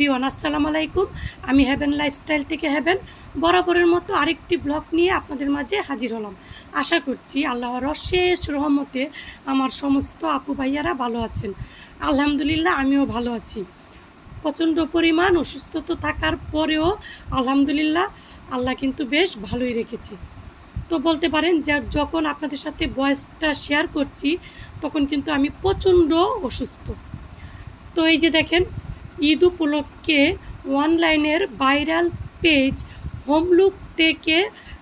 Everyone, আসসালামু আলাইকুম। আমি হ্যাভেন লাইফস্টাইল থেকে হ্যাভেন বরাবরের মতো আরেকটি ব্লগ নিয়ে আপনাদের মাঝে হাজির হলাম। আশা করছি আল্লাহর অশেষ রহমতে আমার সমস্ত আপু ভাইয়ারা ভালো আছেন। আলহামদুলিল্লাহ, আমিও ভালো আছি। প্রচণ্ড পরিমাণ অসুস্থতা থাকার পরেও আলহামদুলিল্লাহ, আল্লাহ কিন্তু বেশ ভালোই রেখেছে। তো বলতে পারেন, যে যখন আপনাদের সাথে বয়সটা শেয়ার করছি, তখন কিন্তু আমি প্রচণ্ড অসুস্থ। তো এই যে দেখেন ঈদ উপলক্ষে অনলাইনের ভাইরাল পেজ হোমলুক থেকে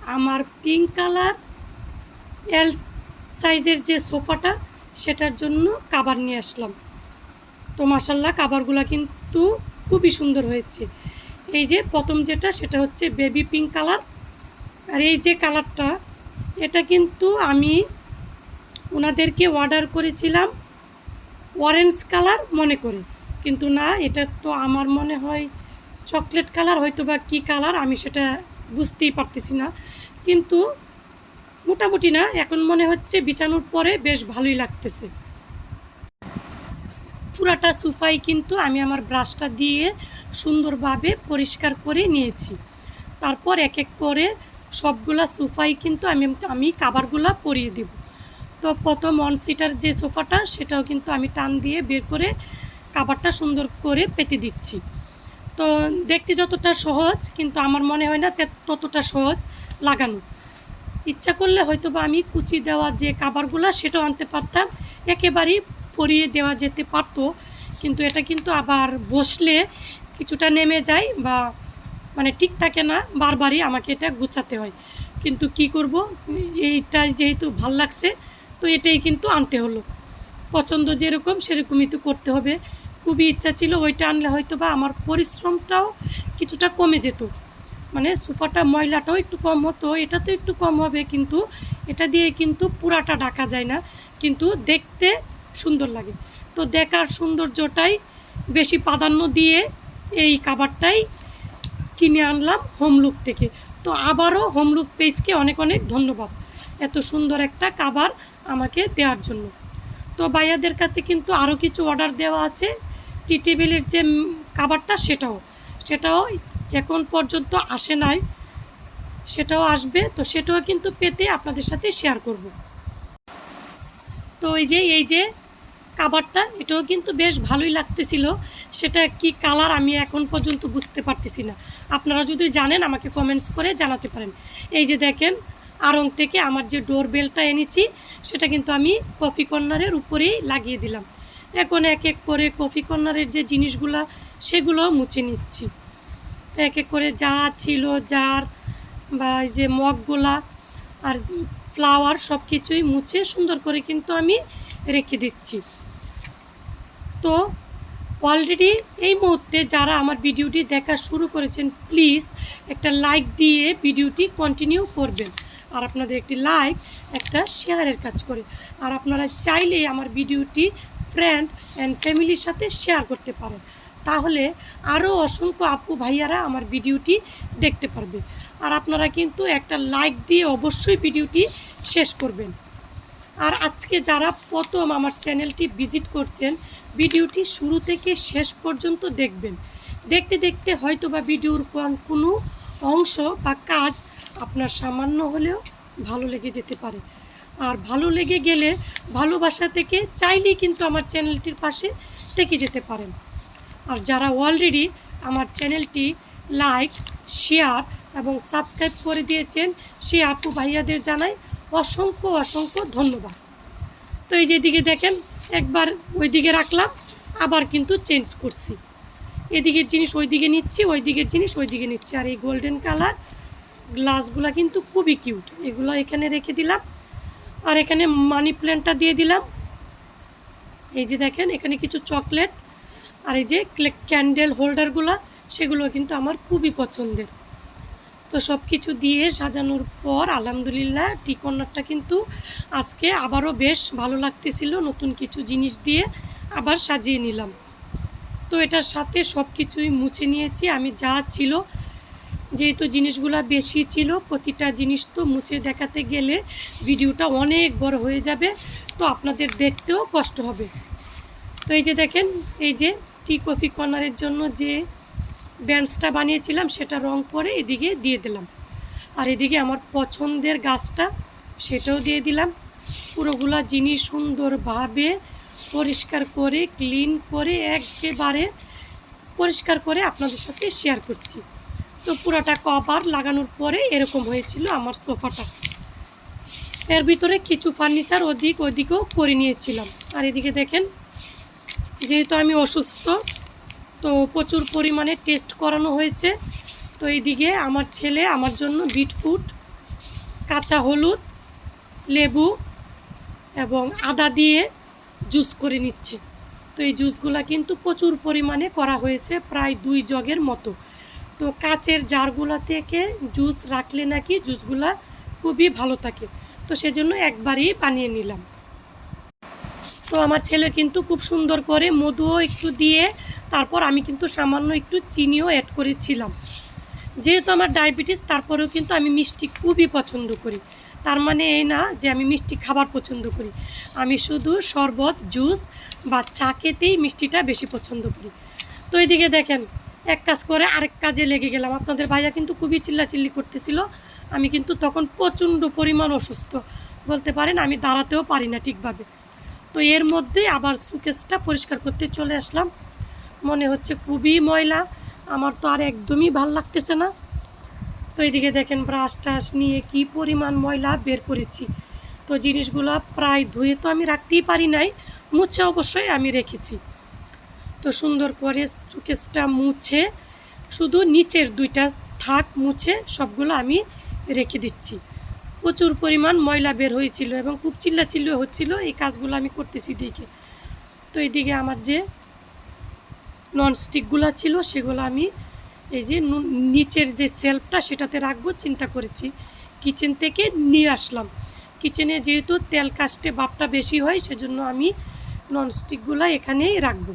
আমার পিঙ্ক কালার এল সাইজের যে সোফাটা, সেটার জন্য কাবার নিয়ে আসলাম। তো মাসাল্লাহ কাবারগুলো কিন্তু খুবই সুন্দর হয়েছে। এই যে প্রথম যেটা, সেটা হচ্ছে বেবি পিঙ্ক কালার। আর এই যে কালারটা, এটা কিন্তু আমি ওনাদেরকে অর্ডার করেছিলাম অরেঞ্জ কালার মনে করে। কিন্তু না, এটা তো আমার মনে হয় চকলেট কালার হয়তো বা কী কালার আমি সেটা বুঝতেই পারতেছি না। কিন্তু মোটামুটি না, এখন মনে হচ্ছে বিছানোর পরে বেশ ভালোই লাগতেছে। পুরাটা সুফাই কিন্তু আমি আমার ব্রাশটা দিয়ে সুন্দরভাবে পরিষ্কার করে নিয়েছি। তারপর এক এক করে সবগুলা সোফাই কিন্তু আমি আমি কাবারগুলা পরিয়ে দেব। তো প্রথম ওয়ান সিটার যে সোফাটা, সেটাও কিন্তু আমি টান দিয়ে বের করে কাবারটা সুন্দর করে পেতে দিচ্ছি। তো দেখতে যতটা সহজ, কিন্তু আমার মনে হয় না ততটা সহজ লাগানো। ইচ্ছা করলে হয়তো বা আমি কুচি দেওয়া যে কাবারগুলা সেটাও আনতে পারতাম। একেবারেই পরিয়ে দেওয়া যেতে পারতো, কিন্তু এটা কিন্তু আবার বসলে কিছুটা নেমে যায় বা মানে ঠিক থাকে না, বারবারই আমাকে এটা গুছাতে হয়। কিন্তু কি করব? এইটা যেহেতু ভালো লাগছে, তো এটাই কিন্তু আনতে হলো। পছন্দ যেরকম, সেরকমই তো করতে হবে। খুবই ইচ্ছা ছিল ওইটা আনলে হয়তো বা আমার পরিশ্রমটাও কিছুটা কমে যেত। মানে সোফাটা ময়লাটাও একটু কম হতো, এটাতেও একটু কম হবে কিন্তু এটা দিয়ে কিন্তু পুরাটা ঢাকা যায় না। কিন্তু দেখতে সুন্দর লাগে। তো দেখার সৌন্দর্যটাই বেশি প্রাধান্য দিয়ে এই কাবারটাই কিনে আনলাম হোমলুক থেকে। তো আবারও হোমলুক পেজকে অনেক অনেক ধন্যবাদ এত সুন্দর একটা কাবার আমাকে দেওয়ার জন্য। তো ভাইয়াদের কাছে কিন্তু আরও কিছু অর্ডার দেওয়া আছে। টি টেবিলের যে কাবারটা সেটাও সেটাও এখন পর্যন্ত আসে নাই। সেটাও আসবে, তো সেটাও কিন্তু পেতে আপনাদের সাথে শেয়ার করব। তো এই যে এই যে কাবারটা, এটাও কিন্তু বেশ ভালোই লাগতেছিল। সেটা কি কালার আমি এখন পর্যন্ত বুঝতে পারতেছি না। আপনারা যদি জানেন, আমাকে কমেন্টস করে জানাতে পারেন। এই যে দেখেন আরং থেকে আমার যে ডোর বেলটা এনেছি, সেটা কিন্তু আমি কফি কর্নারের উপরেই লাগিয়ে দিলাম। এখন এক এক করে কফি কর্নারের যে জিনিসগুলো, সেগুলো মুছে নিচ্ছি। তো এক এক করে যা ছিল জার বা এই যে মগগুলা আর ফ্লাওয়ার সব কিছুই মুছে সুন্দর করে কিন্তু আমি রেখে দিচ্ছি। তো অলরেডি এই মুহূর্তে যারা আমার ভিডিওটি দেখা শুরু করেছেন, প্লিজ একটা লাইক দিয়ে ভিডিওটি কন্টিনিউ করবেন। আর আপনাদের একটি লাইক, একটা শেয়ারের কাজ করে। আর আপনারা চাইলে আমার ভিডিওটি ফ্রেন্ড অ্যান্ড ফ্যামিলির সাথে শেয়ার করতে পারেন। তাহলে আরও অসংখ্য আপু ভাইয়ারা আমার ভিডিওটি দেখতে পারবে। আর আপনারা কিন্তু একটা লাইক দিয়ে অবশ্যই ভিডিওটি শেষ করবেন। আর আজকে যারা প্রথম আমার চ্যানেলটি ভিজিট করছেন, ভিডিওটি শুরু থেকে শেষ পর্যন্ত দেখবেন। দেখতে দেখতে হয়তো বা ভিডিওর কোনো অংশ বা কাজ আপনার সামান্য হলেও ভালো লেগে যেতে পারে। আর ভালো লেগে গেলে ভালোবাসা থেকে চাইলেই কিন্তু আমার চ্যানেলটির পাশে থেকে যেতে পারেন। আর যারা অলরেডি আমার চ্যানেলটি লাইক শেয়ার এবং সাবস্ক্রাইব করে দিয়েছেন, সে আপু ভাইয়াদের জানাই অসংখ্য অসংখ্য ধন্যবাদ। তো এই যেদিকে দেখেন, একবার ওই দিকে রাখলাম, আবার কিন্তু চেঞ্জ করছি। এদিকের জিনিস ওই দিকে নিচ্ছি ওই দিকের জিনিস ওই দিকে নিচ্ছি। আর এই গোল্ডেন কালার গ্লাসগুলো কিন্তু খুবই কিউট এগুলো এখানে রেখে দিলাম। আর এখানে মানি প্ল্যান্টটা দিয়ে দিলাম। এই যে দেখেন, এখানে কিছু চকলেট আর এই যে ক্যান্ডেল হোল্ডারগুলো, সেগুলো কিন্তু আমার খুবই পছন্দের। তো সব কিছু দিয়ে সাজানোর পর আলহামদুলিল্লাহ টি কর্নারটা কিন্তু আজকে আবারও বেশ ভালো লাগতেছিল, নতুন কিছু জিনিস দিয়ে আবার সাজিয়ে নিলাম। তো এটার সাথে সব কিছুই মুছে নিয়েছি, আমি যা ছিল যেহেতু জিনিসগুলো বেশি ছিল, প্রতিটা জিনিস তো মুছে দেখাতে গেলে ভিডিওটা অনেক বড় হয়ে যাবে, তো আপনাদের দেখতেও কষ্ট হবে। তো এই যে দেখেন, এই যে টি কফি কর্নারের জন্য যে বেঞ্চটা বানিয়েছিলাম, সেটা রং করে এদিকে দিয়ে দিলাম। আর এদিকে আমার পছন্দের গাছটা, সেটাও দিয়ে দিলাম। পুরোগুলা জিনিস সুন্দরভাবে পরিষ্কার করে, ক্লিন করে, একেবারে পরিষ্কার করে আপনাদের সাথে শেয়ার করছি। তো পুরোটা কভার লাগানোর পরে এরকম হয়েছিল আমার সোফাটা। এর ভিতরে কিছু ফার্নিচার ওদিক ওদিকেও করে নিয়েছিলাম। আর এদিকে দেখেন, যেহেতু আমি অসুস্থ, তো প্রচুর পরিমাণে টেস্ট করানো হয়েছে। তো এইদিকে আমার ছেলে আমার জন্য বিটফুট, কাঁচা হলুদ, লেবু এবং আদা দিয়ে জুস করে নিচ্ছে। তো এই জুসগুলা কিন্তু প্রচুর পরিমাণে করা হয়েছে, প্রায় দুই জগের মতো। তো কাচের জারগুলা থেকে জুস রাখলে নাকি জুসগুলা খুবই ভালো থাকে। তো সেজন্য একবারই বানিয়ে নিলাম। তো আমার ছেলে কিন্তু খুব সুন্দর করে মধুও একটু দিয়ে তারপর আমি কিন্তু সামান্য একটু চিনিও অ্যাড করেছিলাম। যেহেতু আমার ডায়াবেটিস তারপরেও কিন্তু আমি মিষ্টি খুবই পছন্দ করি। তার মানে এই না যে আমি মিষ্টি খাবার পছন্দ করি। আমি শুধু শরবত, জুস বা চা খেতেই মিষ্টিটা বেশি পছন্দ করি। তো এইদিকে দেখেন এক কাজ করে, আরেক কাজে লেগে গেলাম। আপনাদের ভাইয়া কিন্তু খুবই চিল্লাচিল্লি করতেছিল। আমি কিন্তু তখন প্রচণ্ড পরিমাণ অসুস্থ। বলতে পারেন, আমি দাঁড়াতেও পারি না ঠিকভাবে। তো এর মধ্যে আবার সুকেসটা পরিষ্কার করতে চলে আসলাম। মনে হচ্ছে খুবই ময়লা। আমার তো আর একদমই ভালো লাগতেছে না। তো এইদিকে দেখেন, ব্রাশ টাশ নিয়ে কি পরিমাণ ময়লা বের করেছি। তো জিনিসগুলো প্রায় ধুয়ে তো আমি রাখতেই পারি নাই। মুছে অবশ্যই আমি রেখেছি। তো সুন্দর করে সুকেসটা মুছে, শুধু নিচের দুইটা থাক মুছে সবগুলো আমি রেখে দিচ্ছি। প্রচুর পরিমাণ ময়লা বের হয়েছিল এবং খুব চিল্লাচিল্লি হচ্ছিল, এই কাজগুলো আমি করতেছি দেখে তো এইদিকে আমার যে ননস্টিকগুলো ছিল, সেগুলো আমি এই যে নিচের যে সেলফটা সেটাতে রাখব, চিন্তা করেছি। কিচেন থেকে নিয়ে আসলাম। কিচেনে যেহেতু তেল কাস্টে বাপটা বেশি হয়, সেজন্য আমি ননস্টিকগুলো এখানেই রাখব।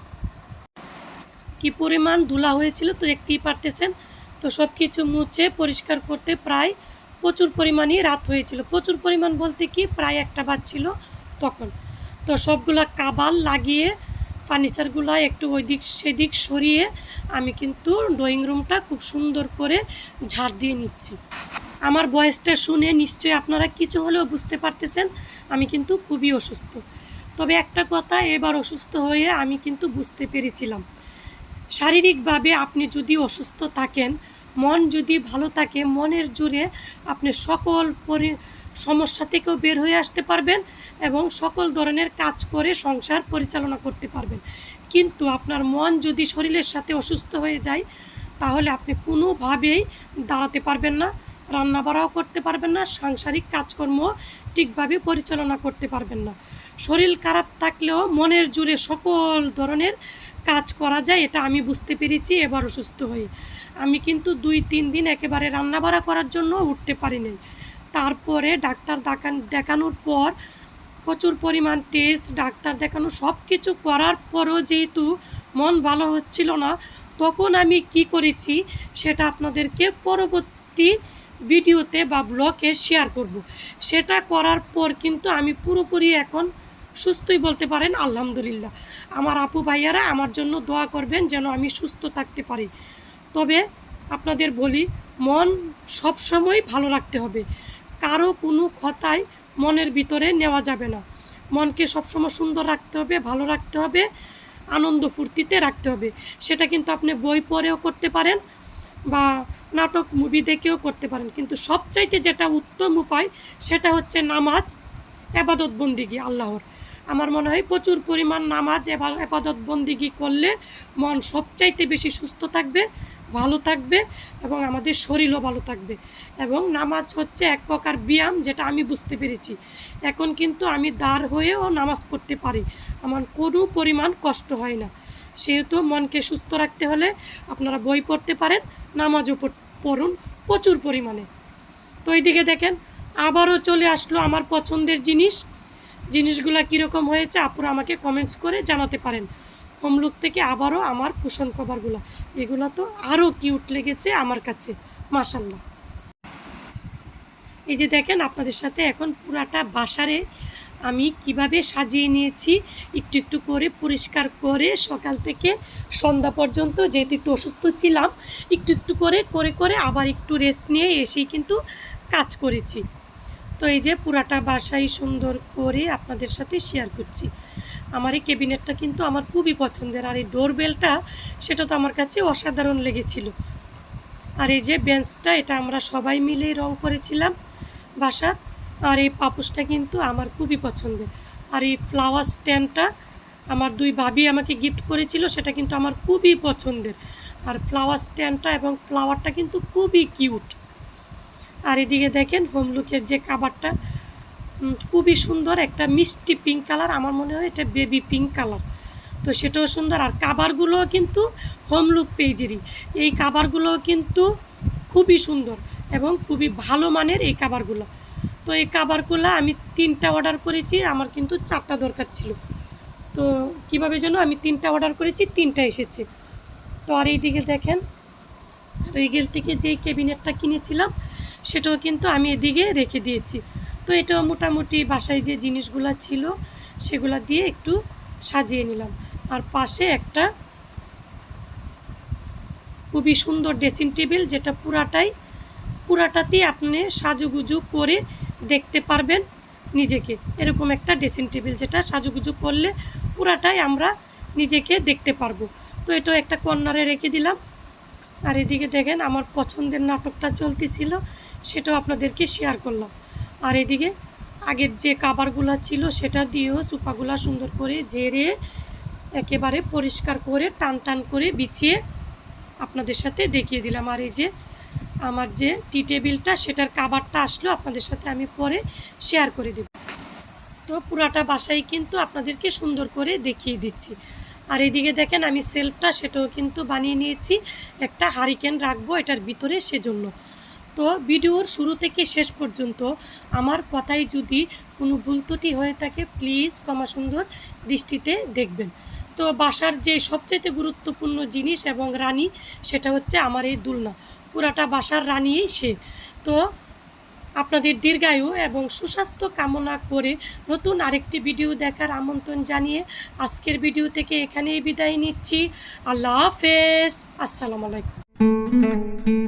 কি পরিমাণ ধুলা হয়েছিল তো দেখতেই পারতেছেন। তো সব কিছু মুছে পরিষ্কার করতে প্রায় প্রচুর পরিমাণই রাত হয়েছিল। প্রচুর পরিমাণ বলতে কি প্রায় একটা বাজছিল তখন। তো সবগুলা কাবাল লাগিয়ে, ফার্নিচারগুলো একটু ওই দিক সেদিক সরিয়ে আমি কিন্তু ড্রয়িং রুমটা খুব সুন্দর করে ঝাড় দিয়ে নিচ্ছি। আমার বয়সটা শুনে নিশ্চয়ই আপনারা কিছু হলেও বুঝতে পারতেছেন, আমি কিন্তু খুবই অসুস্থ। তবে একটা কথা, এবার অসুস্থ হয়ে আমি কিন্তু বুঝতে পেরেছিলাম। শারীরিকভাবে আপনি যদি অসুস্থ থাকেন, মন যদি ভালো থাকে, মনের জোরে আপনি সকল পরি, সমস্যা থেকেও বের হয়ে আসতে পারবেন এবং সকল ধরনের কাজ করে সংসার পরিচালনা করতে পারবেন। কিন্তু আপনার মন যদি শরীরের সাথে অসুস্থ হয়ে যায়, তাহলে আপনি কোনোভাবেই দাঁড়াতে পারবেন না। রান্না বাড়াও করতে পারবেন না, সাংসারিক কাজকর্ম ঠিকভাবে পরিচালনা করতে পারবেন না। শরীর খারাপ থাকলেও মনের জুড়ে সকল ধরনের কাজ করা যায়, এটা আমি বুঝতে পেরেছি, এবার অসুস্থ হয়ে আমি কিন্তু দুই তিন দিন একেবারে রান্নাবাড়া করার জন্য উঠতে পারিনি তারপরে ডাক্তার দেখান দেখানোর পর প্রচুর পরিমাণ টেস্ট ডাক্তার দেখানো সব কিছু করার পরও যেহেতু মন ভালো হচ্ছিল না, তখন আমি কি করেছি সেটা আপনাদেরকে পরবর্তী ভিডিওতে বা ব্লগে শেয়ার করব। সেটা করার পর কিন্তু আমি পুরোপুরি এখন সুস্থই বলতে পারেন, আলহামদুলিল্লাহ। আমার আপু ভাইয়ারা আমার জন্য দোয়া করবেন যেন আমি সুস্থ থাকতে পারি। তবে আপনাদের বলি, মন সবসময় ভালো রাখতে হবে। কারও কোনো কথাই মনের ভিতরে নেওয়া যাবে না। মনকে সবসময় সুন্দর রাখতে হবে, ভালো রাখতে হবে, আনন্দ ফুর্তিতে রাখতে হবে। সেটা কিন্তু আপনি বই পড়েও করতে পারেন বা নাটক মুভি দেখেও করতে পারেন। কিন্তু সবচাইতে যেটা উত্তম উপায়, সেটা হচ্ছে নামাজ, এবাদত বন্দিগি, আল্লাহর। আমার মনে হয় প্রচুর পরিমাণ নামাজ এবার এবাদত বন্দিগি করলে মন সবচাইতে বেশি সুস্থ থাকবে, ভালো থাকবে এবং আমাদের শরীরও ভালো থাকবে। এবং নামাজ হচ্ছে এক প্রকার ব্যায়াম, যেটা আমি বুঝতে পেরেছি। এখন কিন্তু আমি দাঁড় হয়েও নামাজ পড়তে পারি। আমার কোনো পরিমাণ কষ্ট হয় না। সেহেতু মনকে সুস্থ রাখতে হলে আপনারা বই পড়তে পারেন, নামাজও পড়- পড়ুন প্রচুর পরিমাণে। তো এইদিকে দেখেন, আবারও চলে আসলো আমার পছন্দের জিনিস। জিনিসগুলো কীরকম হয়েছে আপুরা আমাকে কমেন্টস করে জানাতে পারেন। হোমলুক থেকে আবারও আমার কুশন কভারগুলো। এগুলো তো আরও কিউট লেগেছে আমার কাছে মাসাল্লাহ এই যে দেখেন, আপনাদের সাথে এখন পুরাটা বাসারে আমি কীভাবে সাজিয়ে নিয়েছি, একটু একটু করে পরিষ্কার করে সকাল থেকে সন্ধ্যা পর্যন্ত যেহেতু একটু অসুস্থ ছিলাম, একটু একটু করে করে করে আবার একটু রেস্ট নিয়ে এসেই কিন্তু কাজ করেছি। তো এই যে পুরাটা বাসাই সুন্দর করে আপনাদের সাথে শেয়ার করছি। আমার এই ক্যাবিনেটটা কিন্তু আমার খুবই পছন্দের আর এই ডোরবেলটা সেটা তো আমার কাছে অসাধারণ লেগেছিল। আর এই যে বেঞ্চটা এটা আমরা সবাই মিলে রং করেছিলাম বাসার আর এই পাপোশটা কিন্তু আমার খুবই পছন্দের। আর এই ফ্লাওয়ার স্ট্যান্ডটা আমার দুই ভাবি আমাকে গিফট করেছিল, সেটা কিন্তু আমার খুবই পছন্দের। আর ফ্লাওয়ার স্ট্যান্ডটা এবং ফ্লাওয়ারটা কিন্তু খুবই কিউট আর এদিকে দেখেন হোমলুকের যে কাবারটা খুবই সুন্দর, একটা মিষ্টি পিঙ্ক কালার আমার মনে হয় এটা বেবি পিঙ্ক কালার তো সেটাও সুন্দর, আর কাবারগুলোও কিন্তু হোমলুক পেজেরই এই কাবারগুলোও কিন্তু খুবই সুন্দর এবং খুবই ভালো মানের এই কাবারগুলো তো এই কাবারগুলো আমি তিনটা অর্ডার করেছি, আমার কিন্তু চারটা দরকার ছিল। তো কীভাবে যেন আমি তিনটা অর্ডার করেছি, তিনটা এসেছে। তো আর এইদিকে দেখেন, রেগের থেকে যেই ক্যাবিনেটটা কিনেছিলাম, সেটাও কিন্তু আমি এদিকে রেখে দিয়েছি। তো এটাও মোটামুটি বাসায় যে জিনিসগুলো ছিল, সেগুলো দিয়ে একটু সাজিয়ে নিলাম। আর পাশে একটা খুবই সুন্দর ড্রেসিং টেবিল যেটা পুরাটাই, পুরাটাতেই আপনি সাজুগুজু করে দেখতে পারবেন নিজেকে। এরকম একটা ড্রেসিং টেবিল যেটা সাজুগুজু করলে পুরাটাই আমরা নিজেকে দেখতে পারব। তো এটা একটা কর্নারে রেখে দিলাম। আর এদিকে দেখেন আমার পছন্দের নাটকটা চলতেছিল, সেটাও আপনাদেরকে শেয়ার করলাম। আর এদিকে আগের যে কাবারগুলো ছিল, সেটা দিয়েও সুপাগুলা সুন্দর করে ঝেড়ে একেবারে পরিষ্কার করে টান টান করে বিছিয়ে আপনাদের সাথে দেখিয়ে দিলাম। আর এই যে আমার যে টি টেবিলটা, সেটার কাবারটা আসলো, আপনাদের সাথে আমি পরে শেয়ার করে দেব। তো পুরাটা বাসায় কিন্তু আপনাদেরকে সুন্দর করে দেখিয়ে দিচ্ছি। আর এদিকে দেখেন আমি সেলফটা, সেটাও কিন্তু বানিয়ে নিয়েছি। একটা হারিকেন রাখব, এটার ভিতরে সেজন্য। তো ভিডিওর শুরু থেকে শেষ পর্যন্ত আমার কথায় যদি কোনো ভুল ত্রুটি হয়ে থাকে প্লিজ ক্ষমা সুন্দর দৃষ্টিতে দেখবেন। তো বাসার যে সবচেয়ে গুরুত্বপূর্ণ জিনিস এবং রানী, সেটা হচ্ছে আমার এই দুলনা। পুরাটা বাসার রানীই সে। তো আপনাদের দীর্ঘায়ু এবং সুস্বাস্থ্য কামনা করে নতুন আরেকটি ভিডিও দেখার আমন্ত্রণ জানিয়ে আজকের ভিডিও থেকে এখানেই বিদায় নিচ্ছি। আল্লাহ হাফেজ। আসসালামু আলাইকুম।